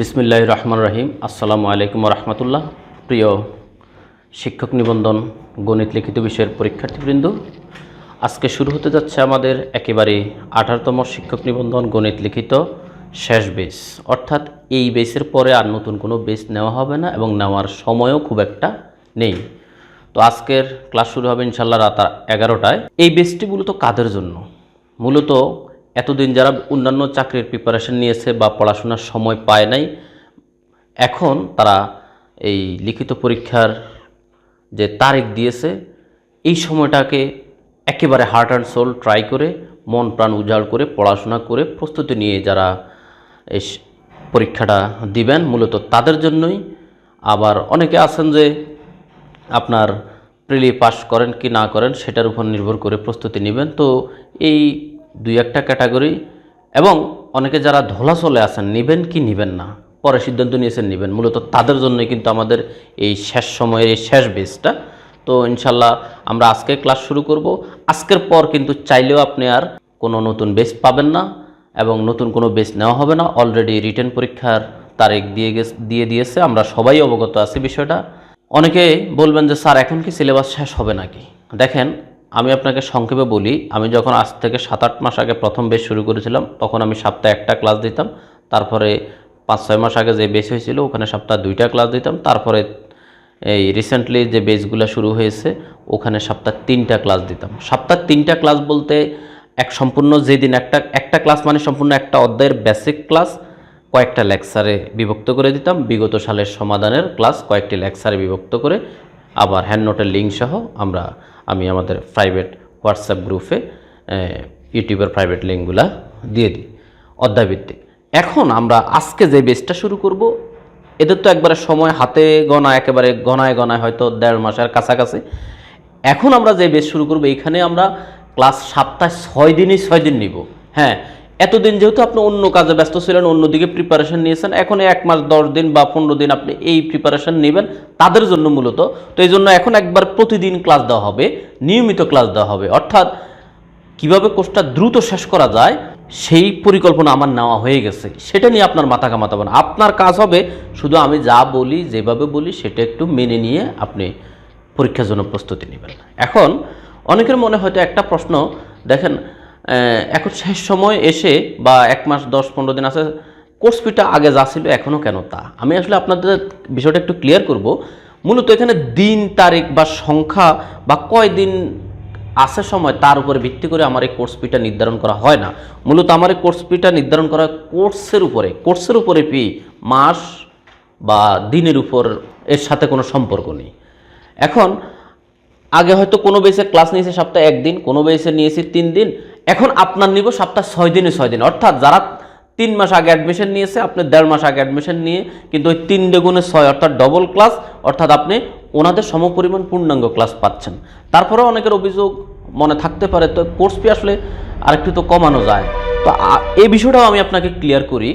বিসমিল্লাহ রহমান রহিম। আসসালামু আলাইকুম রহমতুল্লাহ। প্রিয় শিক্ষক নিবন্ধন গণিত লিখিত বিষয়ের পরীক্ষার্থীবৃন্দ, আজকে শুরু হতে যাচ্ছে আমাদের একেবারে আঠারোতম শিক্ষক নিবন্ধন গণিত লিখিত শেষ বেস। অর্থাৎ এই বেসের পরে আর নতুন কোনো বেস নেওয়া হবে না এবং নেওয়ার সময়ও খুব একটা নেই। তো আজকের ক্লাস শুরু হবে ইনশাল্লাহ রাত এগারোটায়। এই বেসটি মূলত কাদের জন্য? মূলত এতদিন যারা অন্যান্য চাকরির প্রিপারেশন নিয়েছে বা পড়াশোনার সময় পায় নাই, এখন তারা এই লিখিত পরীক্ষার যে তারিখ দিয়েছে, এই সময়টাকে একেবারে হার্ট অ্যান্ড সোল ট্রাই করে, মন প্রাণ উজাড় করে, পড়াশোনা করে প্রস্তুতি নিয়ে যারা এই পরীক্ষাটা দিবেন, মূলত তাদের জন্যই। আবার অনেকে আছেন যে আপনার প্রিলি পাস করেন কি না করেন, সেটার উপর নির্ভর করে প্রস্তুতি নেবেন। তো এই দুই একটা ক্যাটাগরি এবং অনেকে যারা ধোলা চলে আছেন নেবেন কি নেবেন না? পরে সিদ্ধান্ত নিয়েছেন নেবেন। মূলত তাদের জন্যই কিন্তু আমাদের এই শেষ সময়ের এই শেষ বেসটা তো ইনশাল্লাহ আমরা আজকে ক্লাস শুরু করব। আজকের পর কিন্তু চাইলেও আপনি আর কোনো নতুন বেস পাবেন না এবং নতুন কোনো বেস নেওয়া হবে না। অলরেডি রিটার্ন পরীক্ষার তারিখ দিয়ে গেছে, দিয়ে দিয়েছে। আমরা সবাই অবগত আছি বিষয়টা। অনেকে বলবেন যে, স্যার, এখন কি সিলেবাস শেষ হবে নাকি? দেখেন আমি আপনাকে সংক্ষেপে বলি, আমি যখন আজ থেকে সাত আট মাস আগে প্রথম বেস শুরু করেছিলাম, তখন আমি সপ্তাহে একটা ক্লাস দিতাম। তারপরে পাঁচ ছয় মাস আগে যে বেস হয়েছিল, ওখানে সপ্তাহে দুইটা ক্লাস দিতাম। তারপরে এই রিসেন্টলি যে বেসগুলো শুরু হয়েছে, ওখানে সপ্তাহে তিনটা ক্লাস দিতাম। সপ্তাহে তিনটা ক্লাস বলতে এক সম্পূর্ণ যেদিন একটা একটা ক্লাস মানে সম্পূর্ণ একটা অধ্যায়ের বেসিক ক্লাস কয়েকটা লেকচারে বিভক্ত করে দিতাম। বিগত সালের সমাধানের ক্লাস কয়েকটি লেকচারে বিভক্ত করে আবার হ্যান্ড নোটের লিঙ্ক সহ আমরা আমি আমাদের প্রাইভেট হোয়াটসঅ্যাপ গ্রুপে ইউটিউবের প্রাইভেট লিঙ্কগুলা দিয়ে দিই, অধ্যায়ভিত্তিক। এখন আমরা আজকে যে বেসটা শুরু করব, এদের তো একবারে সময় হাতে গনা একেবারে গনায় গনায় হয়তো দেড় মাসের কাছাকাছি। এখন আমরা যে বেস শুরু করব, এখানে আমরা ক্লাস সাতটায় ছয় দিনই ছয় দিন নিব হ্যাঁ? এতদিন যেহেতু আপনি অন্য কাজে ব্যস্ত ছিলেন, অন্যদিকে প্রিপারেশন নিয়েছেন এখন এক মাস, দশ দিন বা পনেরো দিন আপনি এই প্রিপারেশন নেবেন তাদের জন্য মূলত। তো এই জন্য এখন একবার প্রতিদিন ক্লাস দেওয়া হবে, নিয়মিত ক্লাস দেওয়া হবে। অর্থাৎ কীভাবে কোর্সটা দ্রুত শেষ করা যায়, সেই পরিকল্পনা আমার নেওয়া হয়ে গেছে। সেটা নিয়ে আপনার মাথা কামাতে না। আপনার কাজ হবে শুধু আমি যা বলি, যেভাবে বলি, সেটা একটু মেনে নিয়ে আপনি পরীক্ষার জন্য প্রস্তুতি নেবেন। এখন অনেকের মনে হয়তো একটা প্রশ্ন, দেখেন এখন শেষ সময় এসে বা এক মাস, দশ, পনেরো দিন আছে, কোর্স ফিটা আগে যা ছিল এখনও কেন তা? আমি আসলে আপনাদের বিষয়টা একটু ক্লিয়ার করব। মূলত এখানে দিন, তারিখ বা সংখ্যা বা কয় দিন আছে সময়, তার উপরে ভিত্তি করে আমার এই কোর্স ফিটা নির্ধারণ করা হয় না। মূলত আমার এই কোর্স ফিটা নির্ধারণ করা কোর্সের উপরে। কোর্সের উপরে ফি মাস বা দিনের উপর এর সাথে কোনো সম্পর্ক নেই। এখন, আগে হয়তো কোনো বেসে ক্লাস নিয়েছে সপ্তাহে একদিন, কোনো বেসে নিয়েছি তিন দিন এখন আপনার নিব সপ্তাহ ছয় দিনে ছয় দিন। অর্থাৎ যারা তিন মাস আগে অ্যাডমিশন নিয়েছে, আপনি দেড় মাস আগে অ্যাডমিশন নিয়ে কিন্তু ওই তিন ডেগুণে ছয়, অর্থাৎ ডবল ক্লাস অর্থাৎ আপনি ওনাদের সমপরিমাণ পূর্ণাঙ্গ ক্লাস পাচ্ছেন। তারপরেও অনেকের অভিযোগ মনে থাকতে পারে, তো কোর্স ফি আসলে আরেকটু তো কমানো যায়। তো এই বিষয়টাও আমি আপনাকে ক্লিয়ার করি।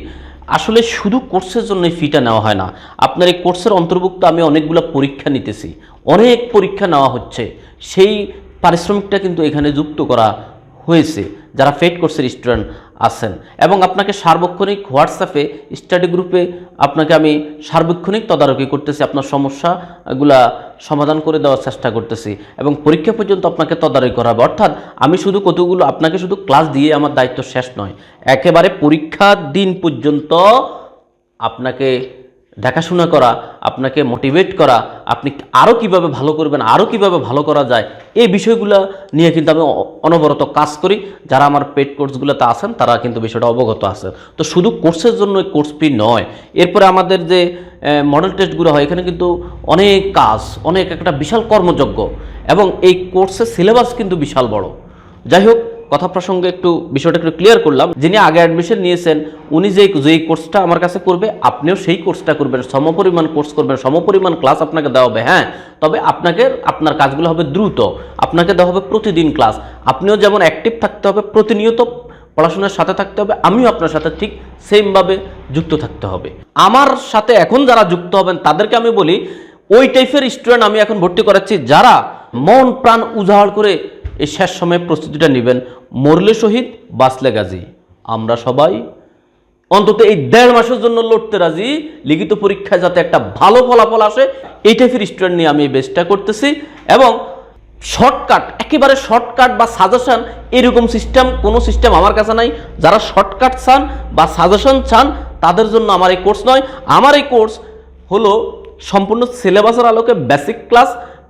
আসলে শুধু কোর্সের জন্য ফিটা নেওয়া হয় না। আপনার এই কোর্সের অন্তর্ভুক্ত আমি অনেকগুলো পরীক্ষা নিতেছি। অনেক পরীক্ষা নেওয়া হচ্ছে। সেই পারিশ্রমিকটা কিন্তু এখানে যুক্ত করা হয়েছে, যারা ফেড কোর্সের স্টুডেন্ট আছেন। এবং আপনাকে সার্বক্ষণিক হোয়াটসঅ্যাপে স্টাডি গ্রুপে আপনাকে আমি সার্বক্ষণিক তদারকি করতেছি, আপনার সমস্যাগুলা সমাধান করে দেওয়ার চেষ্টা করতেছি। এবং পরীক্ষা পর্যন্ত আপনাকে তদারকি করা হবে অর্থাৎ আমি শুধু কতগুলো, আপনাকে শুধু ক্লাস দিয়ে আমার দায়িত্ব শেষ নয়। একেবারে পরীক্ষার দিন পর্যন্ত আপনাকে দেখাশোনা করা, আপনাকে মোটিভেট করা, আপনি আরও কীভাবে ভালো করবেন আরও কীভাবে ভালো করা যায়, এই বিষয়গুলো নিয়ে কিন্তু আমি অনবরত কাজ করি। যারা আমার পেড কোর্সগুলোতে আছেন, তারা কিন্তু বিষয়টা অবগত আছে তো শুধু কোর্সের জন্য কোর্স ফি নয়, এরপরে আমাদের যে মডেল টেস্টগুলো হয়, এখানে কিন্তু অনেক কাজ, অনেক একটা বিশাল কর্মযজ্ঞ, এবং এই কোর্সের সিলেবাস কিন্তু বিশাল বড়। যাই হোক কথা প্রসঙ্গে একটু বিষয়টা একটু ক্লিয়ার করলাম। যিনি আগে অ্যাডমিশন নিয়েছেন, উনি যে যেই কোর্সটা আমার কাছে করবে, আপনিও সেই কোর্সটা করবেন। সমপরিমাণ কোর্স করবেন, সমপরিমাণ ক্লাস আপনাকে দেওয়া হবে হ্যাঁ? তবে আপনাকে, আপনার কাজগুলো হবে দ্রুত। আপনাকে দেওয়া হবে প্রতিদিন ক্লাস আপনিও যেমন অ্যাক্টিভ থাকতে হবে, প্রতিনিয়ত পড়াশোনার সাথে থাকতে হবে, আমিও আপনার সাথে ঠিক সেমভাবে যুক্ত থাকতে হবে। আমার সাথে এখন যারা যুক্ত হবেন, তাদেরকে আমি বলি, ওই টাইপের স্টুডেন্ট আমি এখন ভর্তি করাচ্ছি যারা মন প্রাণ উজাড় করে এই শেষ সময়ে প্রস্তুতিটা নেবেন মরলে শহীদ, বাঁচলে গাজী। আমরা সবাই অন্তত এই দেড় মাসের জন্য লড়তে রাজি, লিখিত পরীক্ষায় যাতে একটা ভালো ফলাফল আসে এই টাইপের স্টুডেন্ট নিয়ে আমি এই বেস্টটা করতেছি। এবং শর্টকাট, একেবারে শর্টকাট বা সাজেশান এরকম সিস্টেম কোনো সিস্টেম আমার কাছে নাই। যারা শর্টকাট চান বা সাজেশন চান, তাদের জন্য আমার এই কোর্স নয়। আমার এই কোর্স হলো সম্পূর্ণ সিলেবাসের আলোকে বেসিক ক্লাস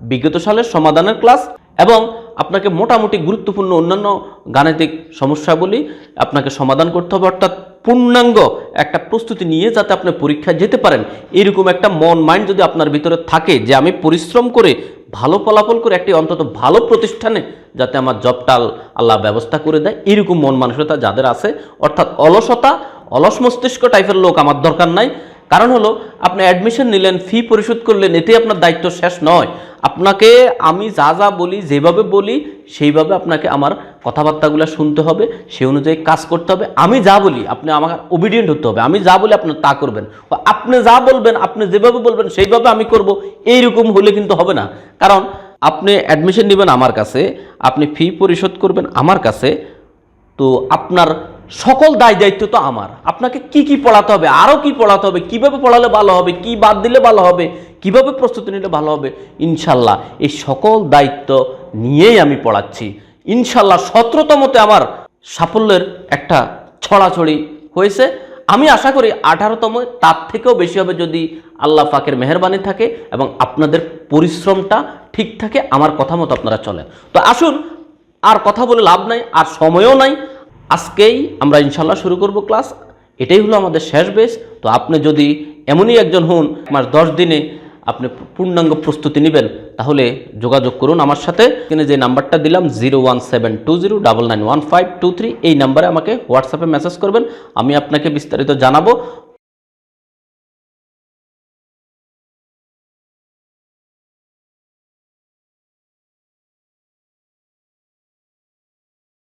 বিগত সালের সমাধানের ক্লাস এবং আপনাকে মোটামুটি গুরুত্বপূর্ণ অন্যান্য গাণিতিক সমস্যাগুলি আপনাকে সমাধান করতে হবে। অর্থাৎ পূর্ণাঙ্গ একটা প্রস্তুতি নিয়ে যাতে আপনি পরীক্ষায় যেতে পারেন। এরকম একটা মন, মাইন্ড যদি আপনার ভিতরে থাকে যে আমি পরিশ্রম করে ভালো ফলাফল করে একটি অন্তত ভালো প্রতিষ্ঠানে যাতে আমার জবটাল আল্লাহ ব্যবস্থা করে দেয়, এরকম মন মানসিকতা যাদের আছে, অর্থাৎ অলসতা, অলস মস্তিষ্ক টাইপের লোক আমার দরকার নাই। কারণ হলো, আপনি অ্যাডমিশন নিলেন ফি পরিশোধ করলেন এতেই আপনার দায়িত্ব শেষ নয়। আপনাকে আমি যা যা বলি, যেভাবে বলি, সেইভাবে আপনাকে আমার কথাবার্তাগুলো শুনতে হবে, সেই অনুযায়ী কাজ করতে হবে। আমি যা বলি, আপনি আমাকে ওবিডিয়েন্ট হতে হবে। আমি যা বলি, আপনি তা করবেন। আপনি যা বলবেন, আপনি যেভাবে বলবেন, সেইভাবে আমি করব, এইরকম হলে কিন্তু হবে না। কারণ আপনি অ্যাডমিশন নেবেন আমার কাছে, আপনি ফি পরিশোধ করবেন আমার কাছে, তো আপনার সকল দায় দায়িত্ব তো আমার। আপনাকে কি কি পড়াতে হবে আরও কি পড়াতে হবে, কীভাবে পড়ালে ভালো হবে, কি বাদ দিলে ভালো হবে, কীভাবে প্রস্তুতি নিলে ভালো হবে, ইনশাল্লাহ এই সকল দায়িত্ব নিয়েই আমি পড়াচ্ছি। ইনশাল্লাহ সতেরোতমতে আমার সাফল্যের একটা ছড়াছড়ি হয়েছে। আমি আশা করি আঠারোতম তার থেকেও বেশি হবে যদি আল্লাহ পাকের মেহরবানি থাকে এবং আপনাদের পরিশ্রমটা ঠিক থাকে, আমার কথা মতো আপনারা চলেন। তো আসুন, আর কথা বলে লাভ নাই, আর সময়ও নাই। আজকেই আমরা ইনশাল্লাহ শুরু করব ক্লাস। এটাই হলো আমাদের শেষ বেস তো আপনি যদি এমনই একজন হন, মাস দশ দিনে আপনি পূর্ণাঙ্গ প্রস্তুতি নেবেন, তাহলে যোগাযোগ করুন আমার সাথে। এখানে যে নাম্বারটা দিলাম, zero one seven two zero double nine one five two three, এই নাম্বারে আমাকে হোয়াটসঅ্যাপে মেসেজ করবেন। আমি আপনাকে বিস্তারিত জানাব।